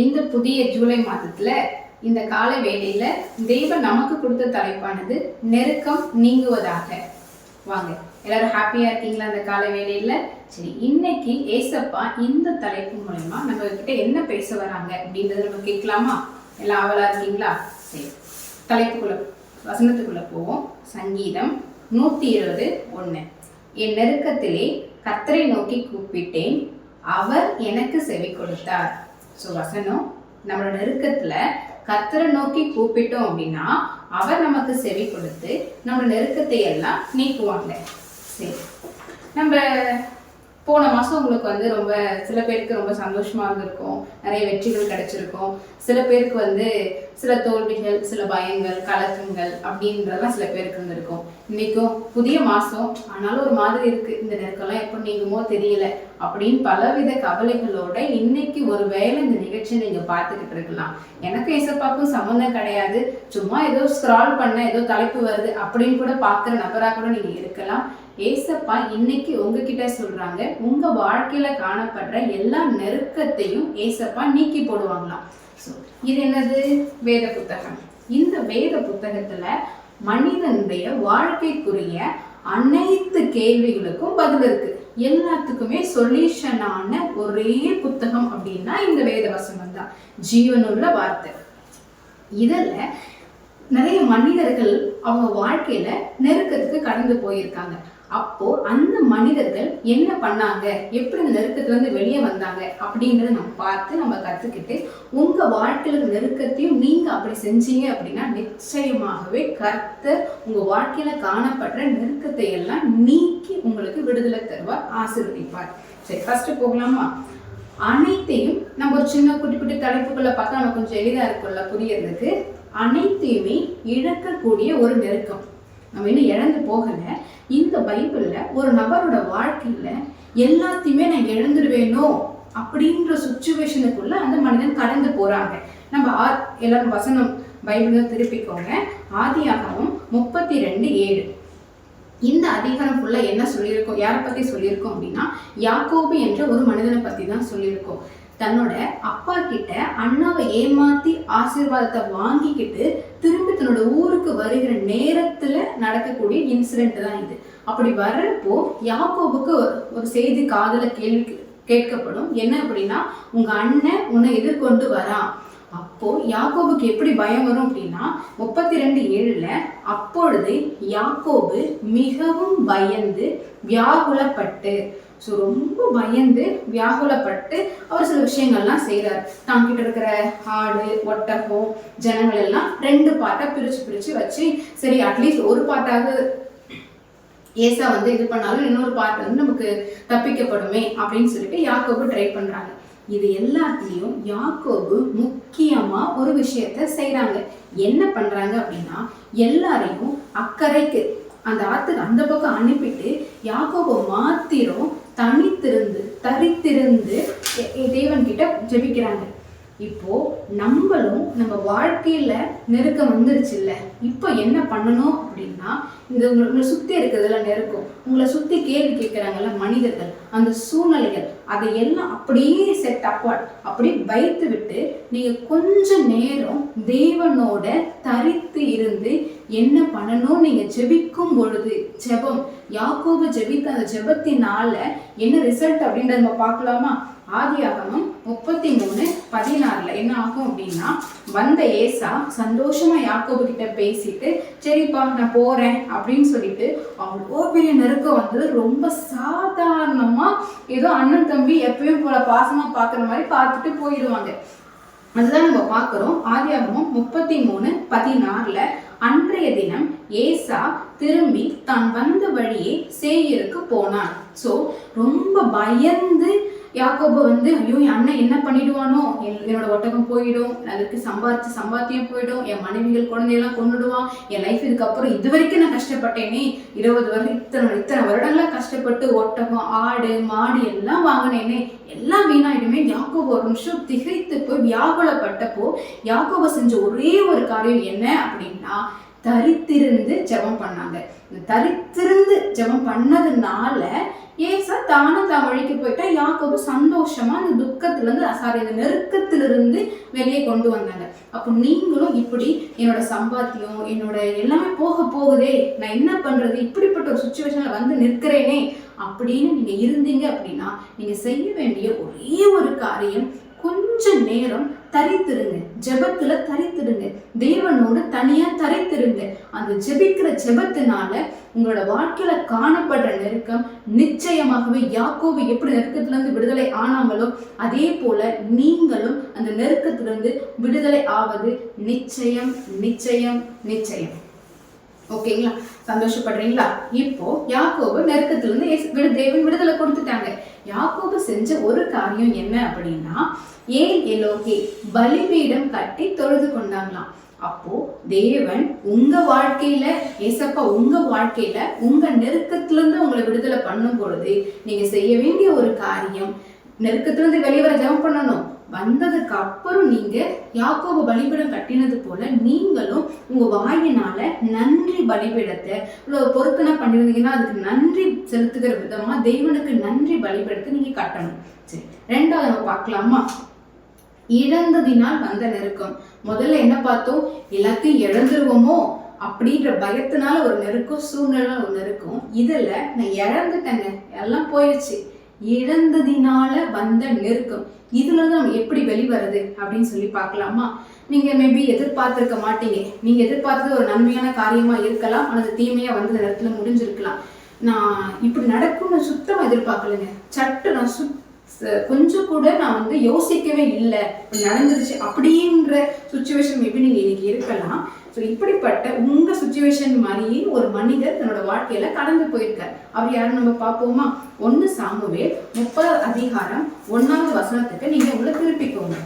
இந்த புதிய ஜூலை மாதத்துல இந்த கால வேளையில தெய்வம் நமக்கு கொடுத்த தலைப்பானது நெருக்கம் நீங்குவதாக. வாங்க எல்லாரும் ஹாப்பியா இருக்கீங்களா அந்த கால வேளையில? சரி இன்னைக்கு ஏசப்பா இந்த தலைப்பு மூலயமா நம்ம கிட்ட என்ன பேச வராங்க அப்படின்றத நம்ம கேட்கலாமா? எல்லாம் ஆவலா இருக்கீங்களா? சரி தலைப்புக்குள்ள வசனத்துக்குள்ள போவோம். சங்கீதம் நூத்தி இருபது ஒண்ணு. என் நெருக்கத்திலே கத்தரை நோக்கி கூப்பிட்டேன் அவர் எனக்கு செவி கொடுத்தார். ஸோ வசனம் நம்மளோட நெருக்கத்துல கர்த்தரை நோக்கி கூப்பிட்டோம் அப்படின்னா அவர் நமக்கு செவி கொடுத்து நம்ம நெருக்கத்தை எல்லாம் நீக்குவாங்க. சரி. நம்ம போன மாதம் உங்களுக்கு வந்து ரொம்ப சில பேருக்கு ரொம்ப சந்தோஷமாக இருந்திருக்கும். நிறைய வெற்றிகள் கிடைச்சிருக்கும். சில பேருக்கு வந்து சில தோல்விகள் சில பயங்கள் கலக்கங்கள் அப்படின்றதெல்லாம் சில பேருக்கு இருந்திருக்கும். இன்னைக்கும் புதிய மாதம் ஆனாலும் ஒரு மாதிரி இருக்கு. இந்த நெருக்கம்லாம் எப்போ நீங்குமோ தெரியல. அப்படின்னு பலவித கவலைகளோட இன்னைக்கு ஒரு வேலை இந்த நிகழ்ச்சியை நீங்கள் பார்த்துக்கிட்டு இருக்கலாம். எனக்கு இசப்பாக்கும் சம்மந்தம் கிடையாது. சும்மா ஏதோ ஸ்க்ரால் பண்ண ஏதோ தலைப்பு வருது அப்படின்னு கூட பார்க்குற நபராக கூட நீங்கள் இருக்கலாம். ஏசப்பா இன்னைக்கு உங்ககிட்ட சொல்றாங்க உங்க வாழ்க்கையில காணப்படுற எல்லா நெருக்கத்தையும் ஏசப்பா நீக்கி போடுவாங்களாம். ஸோ இது என்னது? வேத புத்தகம். இந்த வேத புத்தகத்துல மனிதனுடைய வாழ்க்கைக்குரிய அனைத்து கேள்விகளுக்கும் பதில் இருக்கு. எல்லாத்துக்குமே சொல்யூஷனான ஒரே புத்தகம் அப்படின்னா இந்த வேத வசனம் தான். ஜீவனுள்ள வார்த்தை. இதுல நிறைய மனிதர்கள் அவங்க வாழ்க்கையில நெருக்கத்துக்கு கடந்து போயிருக்காங்க. அப்போ அந்த மனிதர்கள் என்ன பண்ணாங்க? எப்படி அந்த நெருக்கத்துல இருந்து வெளியே வந்தாங்க? அப்படின்றத நம்ம பார்த்து நம்ம கத்துக்கிட்டு உங்க வாழ்க்கையில நெருக்கத்தையும் நீங்க அப்படி செஞ்சீங்க அப்படின்னா நிச்சயமாகவே கர்த்தர் உங்க வாழ்க்கையில காணப்படுற நெருக்கத்தை எல்லாம் நீக்கி உங்களுக்கு விடுதலை தருவார் ஆசீர்வதிப்பார். சரி ஃபர்ஸ்ட் போகலாமா? அனைத்தையும் நம்ம ஒரு சின்ன குட்டி குட்டி தலைப்புக்குள்ள பார்த்தா நமக்கு கொஞ்சம் எளிதா இருக்கும்ல புரியறதுக்கு. அனைத்தையுமே இழக்கக்கூடிய ஒரு நெருக்கம். நம்ம இன்னும் இழந்து போகல. இந்த பைபிளில் ஒரு நபரோட வாழ்க்கையில் எல்லாத்தையுமே நான் இழந்துடுவேனோ அப்படின்ற சுச்சுவேஷனுக்குள்ள அந்த மனிதன் கடந்து போறாங்க. நம்ம ஆ எல்லாரும் வசனம் பைபிள் திருப்பிக்கோங்க. ஆதியாகவும் முப்பத்தி ரெண்டு ஏழு. இந்த அதிகாரம் ஃபுல்லா என்ன சொல்லியிருக்கோம்? யாரை பத்தி சொல்லியிருக்கோம் அப்படின்னா யாக்கோபு என்ற ஒரு மனிதனை பத்தி தான் சொல்லியிருக்கோம். தன்னோட அப்பா கிட்ட அண்ணாவை ஏமாத்தி ஆசீர்வாதத்தை வாங்கிக்கிட்டு திரும்பி தன்னோட ஊருக்கு வருகிற நேரத்துல நடக்கக்கூடிய இன்சிடென்ட் தான் இது. அப்படி வர்றப்போ யாக்கோபுக்கு ஒரு- செய்தி காதல கேள்வி கேட்கப்படும். என்ன அப்படின்னா உங்க அண்ணன் உன்னை எதிர்கொண்டு வரான் அப்போ யாக்கோபுக்கு எப்படி பயம் வரும் அப்படின்னா முப்பத்தி ரெண்டு ஏழுல அப்பொழுது யாக்கோபு மிகவும் பயந்து வியாகுலப்பட்டு. ஸோ ரொம்ப பயந்து வியாகுலப்பட்டு அவர் சில விஷயங்கள்லாம் செய்கிறார் தான் கிட்ட இருக்கிற ஆடு ஒட்டகம் ஜனங்கள் எல்லாம் ரெண்டு பாட்டாக பிரித்து பிரித்து வச்சு சரி அட்லீஸ்ட் ஒரு பாட்டாவது ஏசா வந்து இது பண்ணாலும் இன்னொரு பார்ட் வந்து நமக்கு தப்பிக்கப்படுமே அப்படின்னு சொல்லிட்டு யாக்கோபு ட்ரை பண்றாங்க. இது எல்லாத்துலேயும் யாக்கோபு முக்கியமா ஒரு விஷயத்த செய்கிறாங்க என்ன பண்றாங்க அப்படின்னா எல்லாரையும் அக்கறைக்கு அந்த ஆத்துக்கு அந்த பக்கம் அனுப்பிட்டு யாக்கோபு மாத்திரம் தனித்திருந்து தரித்திருந்து எ- தேவன் கிட்ட ஜெபிக்கிறாங்க. இப்போ நம்மளும் நம்ம வாழ்க்கையில நெருக்கம் வந்துருச்சு இல்ல இப்போ என்ன பண்ணணும் அப்படின்னா இந்த உங்களை உங்களை சுத்தி இருக்கிறதுல நெருக்கம். உங்களை சுத்தி கேள்வி கேட்கிறாங்கல்ல மனிதர்கள் அந்த சூழ்நிலைகள் அதை எல்லாம் அப்படியே செட் அப்பாட் அப்படி வைத்து விட்டு நீங்க கொஞ்ச நேரம் தேவனோட தரித்து இருந்து என்ன பண்ணணும்? நீங்க ஜெபிக்கும் பொழுது ஜெபம். யாக்கோபு ஜெபித்த அந்த ஜெபத்தினால என்ன ரிசல்ட் அப்படின்றத நம்ம பார்க்கலாமா? ஆதியாகமும் முப்பத்தி மூணு பதினாறுல என்ன ஆகும் அப்படின்னா வந்த ஏசா சந்தோஷமா யாக்கோபு கிட்ட பேசிட்டு சரிப்பா நான் போறேன் அப்படின்னு சொல்லிட்டு அவ்வளோ பெரிய நெருக்கம் வந்தது. ரொம்ப சாதாரணமா ஏதோ அண்ணன் தம்பி எப்பயும் போல பாசமா பார்க்குற மாதிரி பார்த்துட்டு போயிடுவாங்க. அதுதான் நம்ம பார்க்குறோம். ஆதியாகமம் முப்பத்தி மூணு பதினாறுல அன்றைய தினம் ஏசா திரும்பி தான் வந்த வழியே சேயருக்கு போனான். ஸோ ரொம்ப பயந்து யாக்கோபு வந்து ஐயோ என் அண்ணன் என்ன பண்ணிடுவானோ? என்னோட ஒட்டகம் போயிடும் அதுக்கு சம்பாதிச்சு சம்பாத்தியம் போயிடும் என் மனைவிகள் குழந்தையெல்லாம் கொண்டுடுவான் என் லைஃப் இதுக்கப்புறம் இது வரைக்கும் நான் கஷ்டப்பட்டேனே. இருபது வருடம் இத்தனை இத்தனை வருடங்களா கஷ்டப்பட்டு ஒட்டகம் ஆடு மாடு எல்லாம் வாங்கினேனே. எல்லாம் வீணாயிடுமே. யாக்கோபு ஒரு நிமிஷம் திகைத்து போய் வியாகுலப்பட்டப்போ யாக்கோபு செஞ்ச ஒரே ஒரு காரியம் என்ன அப்படின்னா தரித்திருந்து ஜெபம் பண்ணாங்க. இந்த தரித்திருந்து ஜெபம் பண்ணதுனால ஏசா தானும் தான் வழிக்கு போயிட்டா யாக்கோபு சந்தோஷமா அந்த துக்கத்துல இருந்து சாரி அந்த நெருக்கத்திலிருந்து வெளியே கொண்டு வந்தாங்க. அப்போ நீங்களும் இப்படி என்னோட சம்பாத்தியம் என்னோட எல்லாமே போக போகுதே நான் என்ன பண்றது இப்படிப்பட்ட ஒரு சுச்சுவேஷன்ல வந்து நிற்கிறேனே அப்படின்னு நீங்க இருந்தீங்க அப்படின்னா நீங்க செய்ய வேண்டிய ஒரே ஒரு காரியம் கொஞ்ச நேரம் தரித்திருங்க. ஜெபத்துல தரித்திருங்க தேவனோடு தனியா தரித்திருங்க. அந்த ஜெபிக்கிற ஜெபத்தினால உங்களோட வாழ்க்கையில காணப்படுற நெருக்கம் நிச்சயமாகவே யாக்கோபு எப்படி நெருக்கத்துல இருந்து விடுதலை ஆனாங்களோ அதே போல நீங்களும் அந்த நெருக்கத்திலிருந்து விடுதலை ஆவது நிச்சயம் நிச்சயம் நிச்சயம். ஓகேங்களா? சந்தோஷப்படுறீங்களா? இப்போ யாக்கோபு நெருக்கத்திலிருந்து விடு- தேவன் விடுதலை கொடுத்துட்டாங்க. யாக்கோபு செஞ்ச ஒரு காரியம் என்ன அப்படின்னா ஏன் எலோகே பலிபீடம் கட்டி தொழுது கொண்டாங்களாம்? அப்போ தேவன் உங்க வாழ்க்கையில ஏசப்பா உங்க வாழ்க்கையில உங்க நெருக்கத்திலிருந்து உங்களை விடுதலை பண்ணும் பொழுது நீங்க செய்ய வேண்டிய ஒரு காரியம் நெருக்கத்திலிருந்து வர ஜெபம் பண்ணணும். வந்ததுக்கு அப்புறம் நீங்க யாக்கோப பலிபீடம் கட்டினது போல நீங்களும் உங்க வாயினால நன்றி பலிபீடத்தை இவ்வளவு பண்ணிருந்தீங்கன்னா அதுக்கு நன்றி செலுத்துகிற விதமா தெய்வனுக்கு நன்றி பலிபீடத்தை நீங்க கட்டணும். சரி ரெண்டாவது நம்ம பார்க்கலாமா? இழந்ததினால் வந்த நெருக்கம். முதல்ல என்ன பார்த்தோம்? எல்லாத்தையும் இழந்துருவோமோ? அப்படின்ற பயத்தினால ஒரு நெருக்கம் சூழ்நிலை ஒரு நெருக்கம். இதுல நான் இழந்துட்டேங்க எல்லாம் போயிடுச்சு இழந்ததினால வந்த நெருக்கம். இதுல நம்ம எப்படி வெளிவருது அப்படின்னு சொல்லி பார்க்கலாமா? நீங்க மேபி எதிர்பார்த்திருக்க மாட்டீங்க. நீங்க எதிர்பார்த்தது ஒரு நன்மையான காரியமா இருக்கலாம். அல்லது தீமையா வந்து இடத்துல முடிஞ்சிருக்கலாம். நான் இப்படி நடக்கும்னு சுத்தமா எதிர்பார்க்கலைங்க. சட்டு நான் சுத் கொஞ்சம் கூட நான் வந்து யோசிக்கவே இல்லை. நடந்துருச்சு அப்படின்ற சுச்சுவேஷன் மேபி நீங்க இன்னைக்கு இருக்கலாம். ஸோ இப்படிப்பட்ட உங்க சுச்சுவேஷன் மாதிரியே ஒரு மனிதர் தன்னோட வாழ்க்கையில கடந்து போயிருக்கார். அவர் யாரும் நம்ம பார்ப்போமா? ஒன்னு சாமுவே முப்பது அதிகாரம் ஒன்னாவது வசனத்துக்கு நீங்க உங்களை திருப்பிக்கோங்க.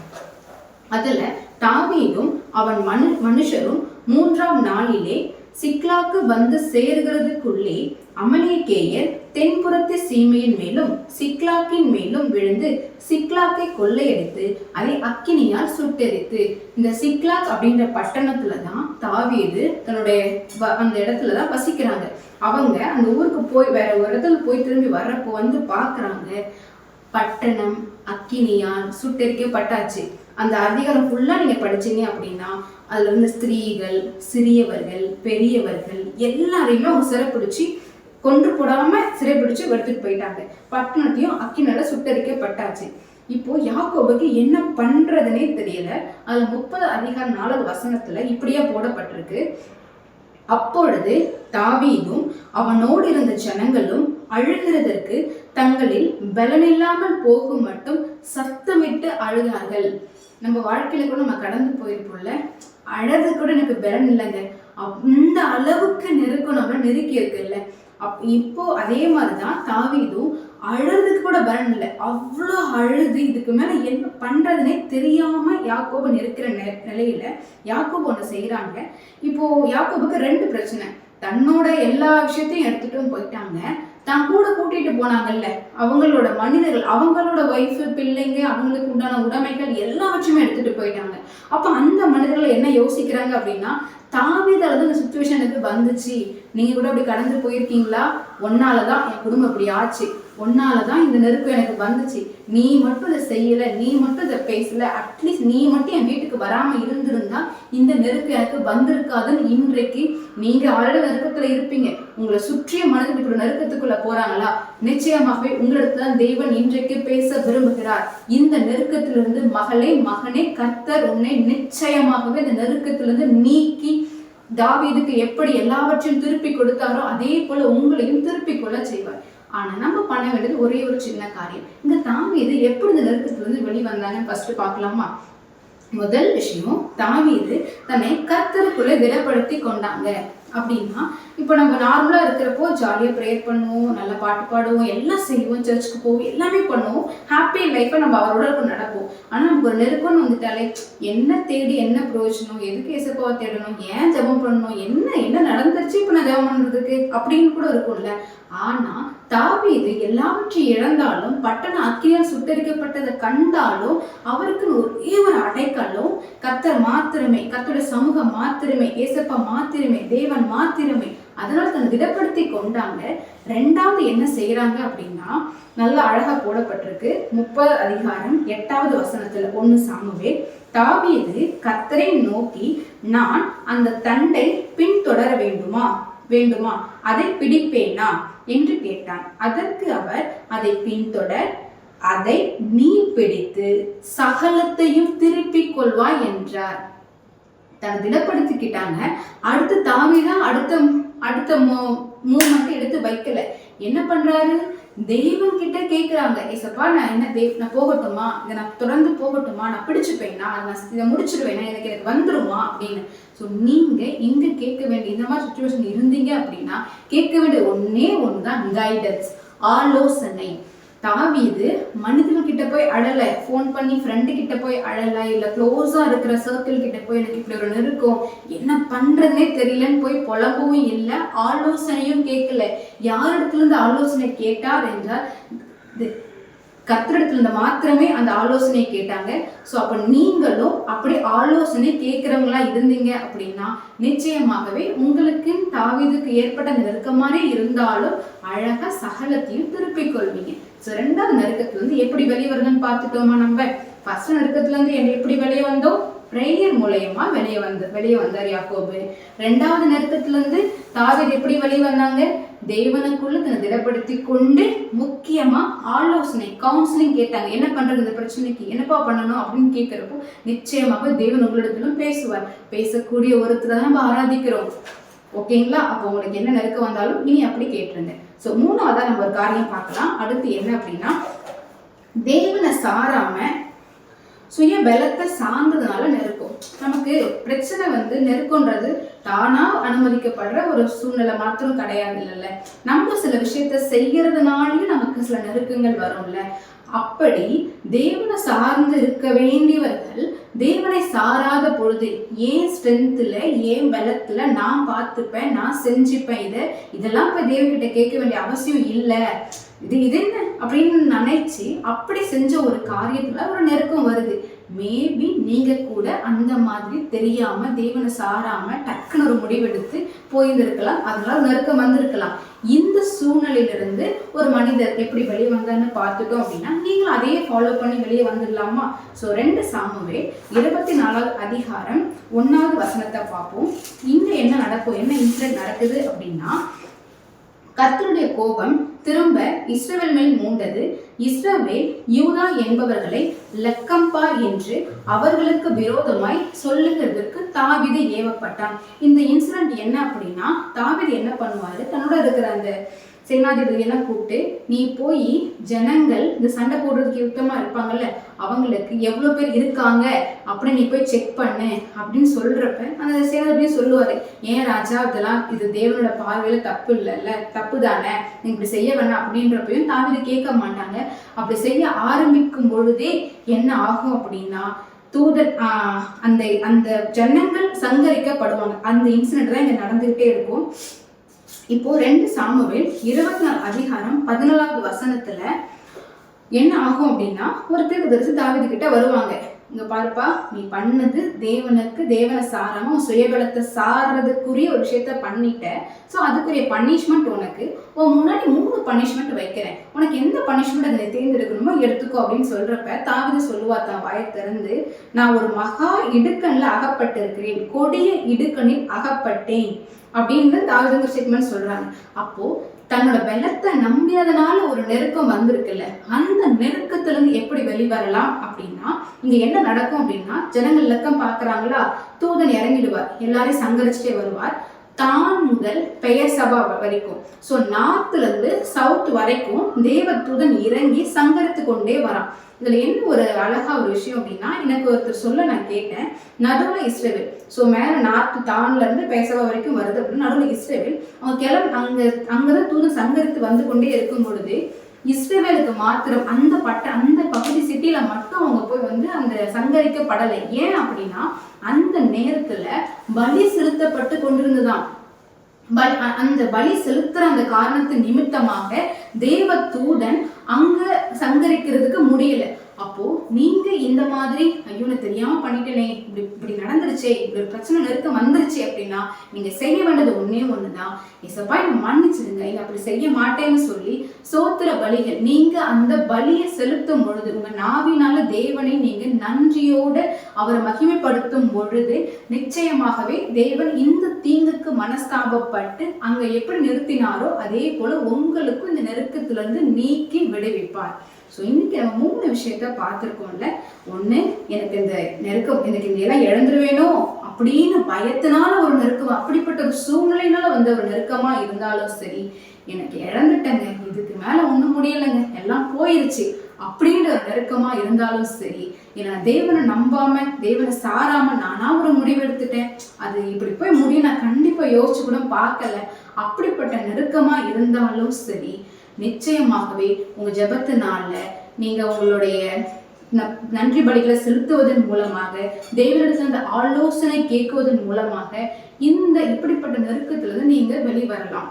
அதுல தாவீதும் அவன் மனு மனுஷரும் மூன்றாம் நாளிலே சிக்லாக்கு வந்து சேர்கிறதுக்குள்ளே அமலேக்கேயர் தென்புறத்து சீமையின் மேலும் சிக்லாக்கின் மேலும் விழுந்து சிக்லாக்கை கொள்ளையடித்து அதை அக்கினியால் சுட்டெரித்து. இந்த சிக்லாக் அப்படின்ற பட்டணத்துல தான் தாவீது தன்னுடைய வ- அந்த இடத்துல தான் வசிக்கிறாங்க. அவங்க அந்த ஊருக்கு போய் வேற ஒரு இடத்துல போய் திரும்பி வர்றப்போ வந்து பாக்குறாங்க பட்டணம் அக்கினியால் சுட்டெரிக்கப்பட்டாச்சு. அந்த அதிகாரம் ஃபுல்லாக நீங்கள் படிச்சீங்க அப்படின்னா அதில் வந்து ஸ்திரீகள் சிறியவர்கள் பெரியவர்கள் எல்லாரையுமே அவங்க சிறப்பிடிச்சு கொன்று போடாம சிறைப்பிடிச்சு எடுத்துட்டு போயிட்டாங்க. பட்டணத்தையும் அக்கினால சுட்டரிக்கப்பட்டாச்சு. இப்போ யாக்கோபுக்கு என்ன பண்றதுனே தெரியல. அதுல முப்பது அதிகாரம் நாலாவது வசனத்துல இப்படியே போடப்பட்டிருக்கு. அப்பொழுது தாவீதும் அவனோடு இருந்த ஜனங்களும் அழுகிறதற்கு தங்களில் பலனில்லாமல் போகும் மட்டும் சத்தமிட்டு அழுதார்கள். நம்ம வாழ்க்கையில கூட நம்ம கடந்து போயிருப்போம்ல. அழகு கூட எனக்கு பலன் இல்லைங்க. அந்த அளவுக்கு நெருக்கம் நம்ம நெருக்கி இருக்குல்ல. அப் இப்போ அதே மாதிரிதான் தாவீதும் அழுறதுக்கு கூட பலன் இல்லை. அவ்வளோ அழுது இதுக்கு மேல என்ன பண்றதுனே தெரியாம யாக்கோபன் இருக்கிற நெ- நிலையில யாக்கோபு ஒன்று செய்கிறாங்க இப்போ யாக்கோபுக்கு ரெண்டு பிரச்சனை. தன்னோட எல்லா விஷயத்தையும் எடுத்துட்டும் போயிட்டாங்க. தான் கூட கூட்டிட்டு போனாங்கல்ல. அவங்களோட மனிதர்கள் அவங்களோட ஒய்ஃபு பிள்ளைங்க அவங்களுக்கு உண்டான உடைமைகள் எல்லாவற்றையுமே எடுத்துட்டு போயிட்டாங்க. அப்போ அந்த மனிதர்கள் என்ன யோசிக்கிறாங்க அப்படின்னா தாவிதால தான் இந்த சுச்சுவேஷனுக்கு வந்துச்சு. நீங்க கூட அப்படி கடந்து போயிருக்கீங்களா? ஒன்னாலதான் என் குடும்பம் இப்படி ஆச்சு. ஒன்னாலதான் இந்த நெருக்கம் எனக்கு வந்துச்சு. நீ மட்டும் இதை செய்யல நீ மட்டும் இதை பேசல. அட்லீஸ்ட் நீ மட்டும் என் வீட்டுக்கு வராம இருந்திருந்தா இந்த நெருக்கம் எனக்கு வந்திருக்காதுன்னு இன்றைக்கு நீங்க ஆல்ரெடி நெருக்கத்துல இருப்பீங்க. உங்களை சுற்றிய மனதில் இப்படி நெருக்கத்துக்குள்ள போறாங்களா? நிச்சயமாகவே உங்களிடத்துல தெய்வன் இன்றைக்கு பேச விரும்புகிறார். இந்த நெருக்கத்திலிருந்து மகளே மகனே கர்த்தர் உன்னை நிச்சயமாகவே இந்த நெருக்கத்திலிருந்து நீக்கி தாவீதுக்கு எப்படி எல்லாவற்றையும் திருப்பி கொடுத்தாரோ அதே போல உங்களையும் திருப்பி கொள்ள செய்வார். ஆனால் நம்ம பண்ண வேண்டியது ஒரே ஒரு சின்ன காரியம். இந்த தாவீது எப்படி இந்த நெருக்கத்திலிருந்து வெளிவந்தாங்கன்னு ஃபஸ்ட்டு பார்க்கலாமா? முதல் விஷயம் தாவீது தன்னை கத்தருக்குள்ளே திடப்படுத்தி கொண்டாங்க. அப்படின்னா இப்போ நம்ம நார்மலாக இருக்கிறப்போ ஜாலியாக ப்ரேயர் பண்ணுவோம் நல்ல பாட்டு பாடுவோம் எல்லாம் செய்வோம் சர்ச்சுக்கு போவோம் எல்லாமே பண்ணுவோம். ஹாப்பி லைஃப்பை நம்ம அவரோட இருக்கும் நடப்போம். ஆனால் நமக்கு ஒரு நெருக்கம்னு வந்துட்டாலே என்ன தேடி என்ன பிரயோஜனம் எதுக்கு ஏசப்பாவை தேடணும் ஏன் ஜெபம் பண்ணணும் என்ன என்ன நடந்துருச்சு இப்போ நான் ஜெபம் பண்ணுறதுக்கு அப்படின்னு கூட இருக்கும்ல. ஆனால் தாவீது எல்லாவற்றையும் இழந்தாலும் பட்டண அக்கினியால் சுட்டரிக்கப்பட்டதை கண்டாலும் அவருக்கு ஒரே ஒரு அடைக்கலும் கத்தர் மாத்திரமே கத்தோட சமூகம் மாத்திரமே ஏசப்பா மாத்திரமே தேவன் மாத்திரமே அதனால தன் திடப்படுத்தி கொண்டாங்க. ரெண்டாவது என்ன செய்யறாங்க அப்படின்னா நல்லா அழகா போடப்பட்டிருக்கு. முப்பது அதிகாரம் எட்டாவது வசனத்துல ஒண்ணு சாமுவே தாவீது கத்தரை நோக்கி நான் அந்த தண்டை பின்தொடர வேண்டுமா? வேண்டுமா? அதை பிடிப்பேனா? என்று கேட்டான். அதற்கு அவர் அதை பின்தொடர் அதை நீ பிடித்து சகலத்தையும் திருப்பிக் கொள்வாய் என்றார். தன்னை திடப்படுத்திக்கிட்டாங்க. அடுத்து தாவிதான் அடுத்த அடுத்த மூமெண்ட் எடுத்து வைக்கல. என்ன பண்றாரு? தெய்வம் கிட்ட கேக்குறாங்க. ஏசப்பா நான் என்ன தெய்வ நான் போகட்டுமா? இதை நான் தொடர்ந்து போகட்டுமா? நான் பிடிச்சுப்பேனா. நான் இதை முடிச்சிடுவேனா எனக்கு எனக்கு வந்துருமா? அப்படின்னு. ஸோ நீங்க இங்க கேட்க வேண்டிய இந்த மாதிரி சுச்சுவேஷன் இருந்தீங்க அப்படின்னா கேட்க வேண்டிய ஒன்னே ஒன்று தான் கைடன்ஸ் ஆலோசனை. தாவீது மனிதன் கிட்ட போய் அழல. ஃபோன் பண்ணி ஃப்ரெண்டு கிட்ட போய் அழல. இல்ல க்ளோஸா இருக்கிற சர்க்கிள் கிட்ட போய் எனக்கு இப்படி ஒரு நெருக்கம். என்ன பண்றதுனே தெரியலன்னு போய் புலம்பவும் இல்லை. ஆலோசனையும் கேட்கல. யார் இடத்துல இருந்து ஆலோசனை கேட்டார் என்றால் கத்திரத்துல இருந்து மாத்திரமே அந்த ஆலோசனையை கேட்டாங்க. ஸோ அப்போ நீங்களும் அப்படி ஆலோசனை கேட்குறவங்களா இருந்தீங்க அப்படின்னா நிச்சயமாகவே உங்களுக்கு தாவிதுக்கு ஏற்பட்ட நெருக்கமானே இருந்தாலும் அழகா சகலத்தையும் திருப்பிக் கொள்வீங்க. ஸோ ரெண்டாவது நெருக்கத்துல இருந்து எப்படி வெளியே வருதுன்னு பார்த்துட்டோமா நம்ம? ஃபர்ஸ்ட் நெருக்கத்துல இருந்து எப்படி வெளியே வந்தோம்? பிரேயர் மூலயமா வெளியே வந்து வெளியே வந்தார் யாக்கோபு. ரெண்டாவது நெருக்கத்துல இருந்து தாவீர் எப்படி வெளியே வந்தாங்க? தேவனுக்குள்ள தன்னை திடப்படுத்தி கொண்டு முக்கியமா ஆலோசனை கவுன்சிலிங் கேட்டாங்க. என்ன பண்றது இந்த பிரச்சனைக்கு? என்னப்பா பண்ணணும் அப்படின்னு கேட்கிறப்போ நிச்சயமாக தேவன் உங்களிடத்திலும் பேசுவார். பேசக்கூடிய ஒருத்தர் தான் நம்ம ஆராதிக்கிறோம். ஓகேங்களா அப்போ உங்களுக்கு என்ன நெருக்கம் வந்தாலும் நீ அப்படி கேட்டுருங்க ஸோ மூணாவதா நம்ம ஒரு காரியம் பார்க்கலாம். அடுத்து என்ன அப்படின்னா தேவனை சாராம சுய பலத்தை சார்ந்ததுனால நெருக்கம். நமக்கு பிரச்சனை வந்து நெருக்கம்ன்றது தானா அனுமதிக்கப்படுற ஒரு சூழ்நிலை மாத்திரம் கிடையாது இல்லைல்ல நம்ம சில விஷயத்த செய்யறதுனாலயும் நமக்கு சில நெருக்கங்கள் வரும்ல. அப்படி தேவனை சார்ந்து இருக்க வேண்டியவர்கள் தேவனை சாராத பொழுது ஏன் ஸ்ட்ரென்த்தில் ஏன் பலத்தில் நான் பார்த்துப்பேன் நான் செஞ்சுப்பேன் இதை? இதெல்லாம் இப்போ தேவன்கிட்ட கேட்க வேண்டிய அவசியம் இல்லை. இது இது என்ன? அப்படின்னு நினைச்சு அப்படி செஞ்ச ஒரு காரியத்துல ஒரு நெருக்கம் வருது. மேபி நீங்க கூட அந்த மாதிரி தெரியாம தேவனை சாராம டக்குன்னு ஒரு முடிவெடுத்து போயிருந்திருக்கலாம். அதனால நெருக்கம் வந்திருக்கலாம். இந்த சூழ்நிலையிலிருந்து ஒரு மனிதர் எப்படி வெளியே வந்தான்னு பார்த்துட்டோம் அப்படின்னா நீங்களும் அதையே ஃபாலோ பண்ணி வெளியே வந்துடலாமா? ஸோ ரெண்டு சாமுவே இருபத்தி நாலாவது அதிகாரம் ஒன்னாவது வசனத்தை பார்ப்போம். இங்க என்ன நடக்கும்? என்ன இன்சிடென்ட் நடக்குது அப்படின்னா கர்த்தருடைய கோபம் திரும்ப இஸ்ரவேல் மேல் மூண்டது. இஸ்ரவேல் யூதா என்பவர்களை லக்கம்பார் என்று அவர்களுக்கு விரோதமாய் சொல்லுகிறதற்கு தாவிது ஏவப்பட்டான். இந்த இன்சிடென்ட் என்ன அப்படின்னா என்ன பண்ணுவாரு? தன்னோட இருக்கிற அந்த சேனாதிபதி எல்லாம் கூப்பிட்டு நீ போய் ஜனங்கள் இந்த சண்டை போடுறதுக்கு யுத்தமா இருப்பாங்கல்ல அவங்களுக்கு எவ்வளோ பேர் இருக்காங்க அப்படின்னு நீ போய் செக் பண்ணு அப்படின்னு சொல்றப்ப அந்த சேனாதிபதி சொல்லுவாரு ஏன் ராஜா இதெல்லாம் இது தேவனோட பார்வையில தப்பு இல்லைல்ல தப்பு தானே நீ இப்படி செய்ய வேணாம் அப்படின்றப்பையும் தாவிரி கேட்க மாட்டாங்க. அப்படி செய்ய ஆரம்பிக்கும் பொழுதே என்ன ஆகும் அப்படின்னா தூதர் அந்த அந்த ஜனங்கள் சங்கரிக்கப்படுவாங்க. அந்த இன்சிடென்ட் தான் இங்க நடந்துகிட்டே இருக்கும். இப்போ ரெண்டு சாமுவேல் இருபத்தி நாலு அதிகாரம் பதினாலாவது வசனத்துல என்ன ஆகும் அப்படின்னா ஒரு தீர்க்கதரிசி தாவிது கிட்ட வருவாங்க. இங்க பாருப்பா நீ பண்ணது தேவனுக்கு தேவனை சாராம சுயபலத்தை சாடுறதுக்குரிய ஒரு விஷயத்த பண்ணிட்ட. ஸோ அதுக்குரிய பனிஷ்மெண்ட் உனக்கு. உன் முன்னாடி மூணு பனிஷ்மெண்ட் வைக்கிறேன். உனக்கு எந்த பனிஷ்மெண்ட் அதை தேர்ந்தெடுக்கணுமோ எடுத்துக்கோ அப்படின்னு சொல்றப்ப தாவித சொல்லுவா தான் வாயை திறந்து நான் ஒரு மகா இடுக்கண்ல அகப்பட்டிருக்கிறேன். கொடிய இடுக்கணில் அகப்பட்டேன். அப்படின்னு தாவிதங்க ஸ்டேட்மெண்ட் சொல்றாங்க. அப்போ தன்னோட பலத்தை நம்பினதுனால ஒரு நெருக்கம் வந்திருக்குல்ல அந்த நெருக்கத்துல இருந்து எப்படி வெளிவரலாம் அப்படின்னா இங்க என்ன நடக்கும் அப்படின்னா ஜனங்கள் இலக்கம் பாக்குறாங்களா தூதன் இறங்கிடுவார். எல்லாரையும் சங்கரிச்சுட்டே வருவார். தான் முதல் பெயர் சபா வரைக்கும். ஸோ நார்த்துலேருந்து சவுத் வரைக்கும் தேவத்துடன் இறங்கி சங்கரித்து கொண்டே வரான். இதில் என்ன ஒரு அழகா ஒரு விஷயம் அப்படின்னா எனக்கு ஒருத்தர் சொல்ல நான் கேட்டேன். நடுவில் இஸ்ரேல் ஸோ மேலே நார்த் தான்லேருந்து பேசவா வரைக்கும் வருது அப்படின்னு நடுவில் இஸ்ரேல் அவங்க கிளம்பி அங்கே தான் தூதன் சங்கரித்து வந்து கொண்டே இருக்கும் பொழுது இஸ்ரேவேலுக்கு மாத்திரம் அந்த பட்ட அந்த பகுதி சிட்டியில மட்டும் அவங்க போய் வந்து அந்த சங்கரிக்கப்படலை. ஏன் அப்படின்னா அந்த நேரத்துல பலி செலுத்தப்பட்டு கொண்டிருந்துதான். பலி அந்த பலி செலுத்துற அந்த காரணத்து நிமித்தமாக தேவ தூதன் அங்க சங்கரிக்கிறதுக்கு முடியல. அப்போ நீங்க இந்த மாதிரி ஐயோ நான் தெரியாம பண்ணிட்டேனே இப்படி இப்படி நடந்துருச்சே இப்படி ஒரு பிரச்சனை நெருக்கம் வந்துருச்சு அப்படின்னா நீங்க செய்ய வேண்டியது ஒண்ணே ஒண்ணுதான். இசப்பா என்ன மன்னிச்சிடுங்க. இல்ல அப்படி செய்ய மாட்டேன்னு சொல்லி சோத்திர பலிகள் நீங்க அந்த பலியை செலுத்தும் பொழுது உங்க நாவினால தேவனை நீங்க நன்றியோட அவரை மகிமைப்படுத்தும் பொழுது நிச்சயமாகவே தேவன் இந்த தீங்குக்கு மனஸ்தாபப்பட்டு அங்க எப்படி நிறுத்தினாரோ அதே போல உங்களுக்கும் இந்த நெருக்கத்துல இருந்து நீக்கி விடுவிப்பார். ஸோ இன்னைக்கு நம்ம மூணு விஷயத்த பார்த்துருக்கோம்ல. ஒன்று எனக்கு இந்த நெருக்கம் எனக்கு இந்த எல்லாம் இழந்துருவேனோ அப்படின்னு பயத்தினால ஒரு நெருக்கம் அப்படிப்பட்ட ஒரு சூழ்நிலையினால வந்த ஒரு நெருக்கமா இருந்தாலும் சரி எனக்கு இழந்துட்டேங்க. இதுக்கு மேல ஒன்றும் முடியலைங்க. எல்லாம் போயிருச்சு அப்படின்ற ஒரு நெருக்கமா இருந்தாலும் சரி ஏன்னா தேவனை நம்பாம தேவனை சாராம நானா ஒரு முடிவு எடுத்துட்டேன். அது இப்படி போய் முடியும் நான் கண்டிப்பா யோசிச்சு கூட பார்க்கல. அப்படிப்பட்ட நெருக்கமா இருந்தாலும் சரி நிச்சயமாகவே உங்க நாளில் நீங்க உங்களுடைய ந- நன்றி பலிகளை செலுத்துவதன் மூலமாக தேவனிடத்தில் அந்த ஆலோசனை கேட்குவதன் மூலமாக இந்த இப்படிப்பட்ட நெருக்கத்துல இருந்து நீங்க வெளிவரலாம்.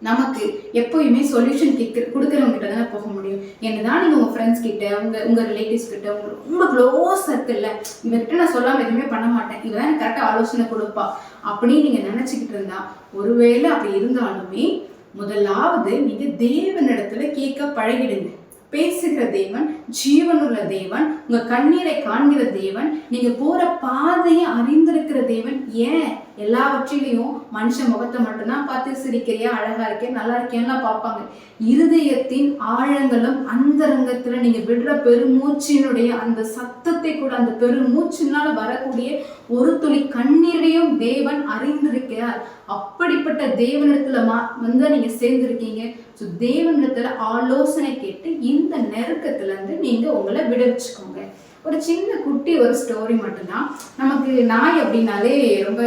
நமக்கு எப்பயுமே சொல்யூஷன் கேட்க கொடுக்குறவங்க கிட்ட தானே போக முடியும். என்னதான் நீங்க உங்க ஃப்ரெண்ட்ஸ் கிட்ட உங்க உங்க ரிலேட்டிவ்ஸ் கிட்ட உங்க ரொம்ப க்ளோஸ் சர்க்கிள்ல இவர்கிட்ட நான் சொல்லாம எதுவுமே பண்ண மாட்டேன். இவன் தான் கரெக்டா ஆலோசனை கொடுப்பா. அப்படின்னு நீங்க நினைச்சுக்கிட்டு இருந்தா ஒருவேளை அப்படி இருந்தாலுமே முதலாவது நீங்க தேவனிடத்துல கேட்க பழகிடுங்க. பேசுகிற தேவன் ஜீவனுள்ள தேவன் உங்க கண்ணீரை காண்கிற தேவன் நீங்க போற பாதையை அறிந்திருக்கிற தேவன் ஏன்? எல்லாவற்றிலையும் மனுஷன் முகத்தை மட்டும்தான் பார்த்து சிரிக்கிறியா அழகா இருக்கேன் நல்லா இருக்கேன்லாம் பார்ப்பாங்க. இருதயத்தின் ஆழங்களும் அந்தரங்கத்துல நீங்க விடுற பெருமூச்சினுடைய அந்த சத்தத்தை கூட அந்த பெருமூச்சினால வரக்கூடிய ஒரு துளி கண்ணீர் தேவன் அறிந்திருக்கிறார். அப்படிப்பட்ட தேவனிடத்துல மா வந்து நீங்க சேர்ந்திருக்கீங்க. ஸோ தேவனிடத்துல ஆலோசனை கேட்டு இந்த நெருக்கத்துல இருந்து நீங்க உங்களை விடுவிச்சுக்கோங்க. ஒரு சின்ன குட்டி ஒரு ஸ்டோரி மட்டும்தான். நமக்கு நாய் அப்படின்னாலே ரொம்ப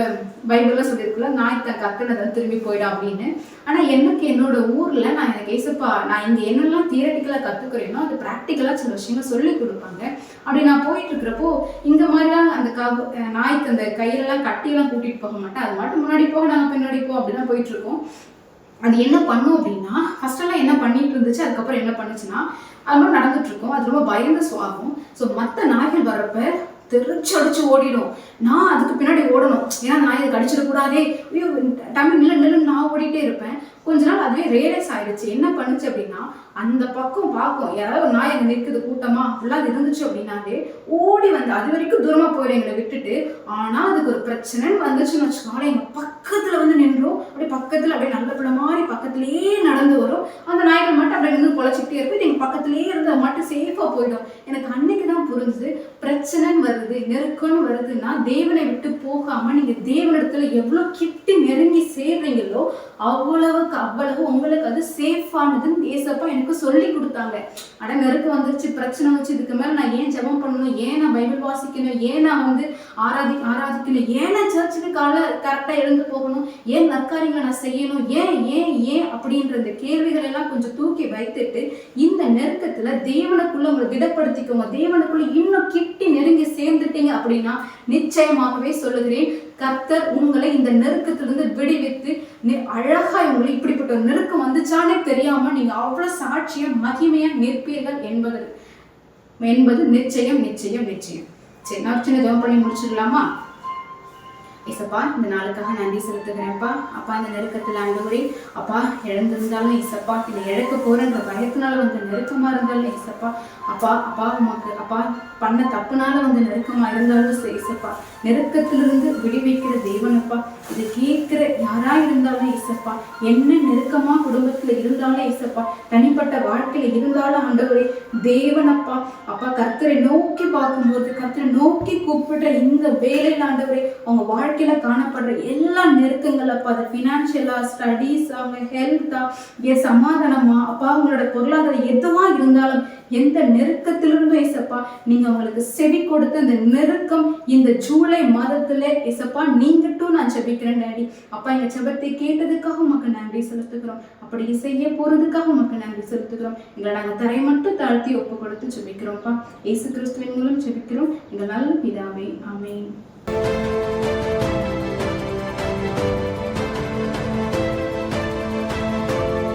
பைபிள்ல சொல்லியிருக்குல்ல நாய் தன் கத்துனதை திரும்பி போயிடும் அப்படின்னு. ஆனால் எனக்கு என்னோட ஊரில் நான் எனக்கு ஏசப்பா நான் இங்கே என்னெல்லாம் தியரட்டிக்கலாக கற்றுக்குறேனோ அது ப்ராக்டிக்கலாக சில விஷயங்கள் சொல்லி கொடுப்பாங்க. அப்படி நான் போயிட்டு இருக்கிறப்போ இந்த மாதிரிலாம் அந்த கவ நாய்க்கு அந்த கையிலலாம் கட்டியெல்லாம் கூட்டிகிட்டு போக மாட்டேன். அது மட்டும் முன்னாடி போக நாங்கள் பின்னாடி போ அப்படிலாம் போயிட்டு இருக்கோம் அது என்ன பண்ணும் அப்படின்னா ஃபர்ஸ்ட் என்ன பண்ணிட்டு இருந்துச்சு அதுக்கப்புறம் என்ன பண்ணுச்சுன்னா அது மாதிரி நடந்துட்டு இருக்கும். அது ரொம்ப பயந்த சுவாகும் ஸோ மற்ற நாய்கள் வர்றப்ப தெரிச்சு அடிச்சு ஓடிடும். நான் அதுக்கு பின்னாடி ஓடணும். ஏன்னா நான் அதை கடிச்சிடக்கூடாதே. ஐயோ தமிழ் நில நில்லு நான் ஓடிட்டே இருப்பேன். கொஞ்ச நாள் அதுவே ரியலைஸ் ஆயிடுச்சு. என்ன பண்ணுச்சு அப்படின்னா அந்த பக்கம் பார்க்கும் யாராவது ஒரு நாய் அங்கே நிற்குது கூட்டமா அப்படிலாம் அது இருந்துச்சு அப்படின்னாலே ஓடி வந்து அது வரைக்கும் தூரமா போயிடும் எங்களை விட்டுட்டு. ஆனா அதுக்கு ஒரு பிரச்சனைன்னு வந்துச்சுன்னு வச்சுக்கோங்களேன். எங்க பக்கத்துல வந்து நின்றோம். அப்படியே பக்கத்துல அப்படியே நல்ல பிள்ளை மாதிரி பக்கத்துலேயே நடந்து வரும். அந்த நாய்கள் மட்டும் அப்படியே நின்று குலைச்சிக்கிட்டே இருக்கும். இது எங்க பக்கத்துலயே இருந்து அது மட்டும் சேஃபா போயிடும். எனக்கு அன்னைக்கு தான் புரிஞ்சுது பிரச்சனைன்னு வருது நெருக்கம்னு வருதுன்னா தேவனை விட்டு போகாம நீங்க தேவனிடத்துல எவ்வளவு கிட்டி நெருங்கி சேர்றீங்களோ அவ்வளவுக்கு அவ்வளவு உங்களுக்கு அது சேஃபானதுன்னு ஏசப்பா எனக்கு சொல்லி கொடுத்தாங்க. அட நெருக்கம் வந்துருச்சு பிரச்சனை வச்சு இதுக்கு மேல நான் ஏன் ஜெபம் பண்ணணும்? ஏன் நான் பைபிள் வாசிக்கணும்? ஏன் நான் வந்து ஆராதி ஆராதிக்கணும்? ஏன் நான் சர்ச்சுக்கு காலை கரெக்டா எழுந்து போகணும்? ஏன் நற்காரியங்களை நான் செய்யணும்? ஏன் ஏன் ஏன் அப்படின்ற இந்த கேள்விகள் எல்லாம் கொஞ்சம் தூக்கி வைத்துட்டு இந்த நெருக்கத்துல தேவனுக்குள்ள உங்களை திடப்படுத்திக்கோங்க. தேவனுக்குள்ள இன்னும் கிட்டி நெருங்கி சேர்ந்துட்டீங்க அப்படின்னா நிச்சயமாகவே சொல்லுகிறேன் கர்த்தர் உங்களை இந்த நெருக்கத்திலிருந்து விடுவித்து நி- அழகா உங்களை இப்படிப்பட்ட ஒரு நெருக்கம் வந்துச்சானே தெரியாம நீங்க அவ்வளவு சாட்சியா மகிமையா நிற்பீர்கள் என்பது என்பது நிச்சயம் நிச்சயம் நிச்சயம். சரி நான் சின்ன ஜெபம் பண்ணி முடிச்சிடலாமா இசப்பா இந்த நாளுக்காக நன்றி செலுத்துகிறேன்ப்பா. அப்பா இந்த நெருக்கத்தில் ஆண்டவரே அப்பா இழந்திருந்தாலும் இசப்பா இதை இழக்க போறேன்ற பயத்தினால வந்து நெருக்கமாக இருந்தாலும் இசப்பா அப்பா அப்பா உமக்கு அப்பா பண்ண தப்புனால வந்து நெருக்கமாக இருந்தாலும் சரி இசப்பா நெருக்கத்திலிருந்து விடுவிக்கிற தெய்வனப்பா இதை கேட்கிற யாரா இருந்தாலும் இசப்பா என்ன நெருக்கமா குடும்பத்துல இருந்தாலும் இசப்பா தனிப்பட்ட வாழ்க்கையில இருந்தாலும் ஆண்டவரே தேவனப்பா. அப்பா கர்த்தரை நோக்கி பார்க்கும்போது கர்த்தரை நோக்கி கூப்பிடுற இந்த வேலையில் ஆண்டவரே அவங்க வாழ்க்கையில காணப்படுற எல்லா நெருக்கங்கள் அப்பா அது ஃபினான்ஷியலா ஸ்டடீஸ் அவங்க ஹெல்த்தா ஏ சமாதானமா அப்பா அவங்களோட பொருளாதாரம் எதுவா இருந்தாலும் எந்த நெருக்கத்திலிருந்து இசப்பா நீங்க அவங்களுக்கு செவி கொடுத்து இந்த நெருக்கம் இந்த ஜூலை மாதத்துல இசப்பா நீங்கட்டும் நான் ஜெபிக்கிறேன் டாடி. அப்பா எங்க செபத்தை கேட்டதுக்காக உமக்கு நன்றி செலுத்துக்கிறோம் அப்படி செய்ய போறதுக்காக உமக்கு நன்றி செலுத்துக்கிறோம் எங்களை நாங்க தரை மட்டும் தாழ்த்தி ஒப்பு கொடுத்து செபிக்கிறோம்ப்பா இயேசு கிறிஸ்துவின் மூலம் எங்களால் எங்கள் நல்ல பிதாவே ஆமென்.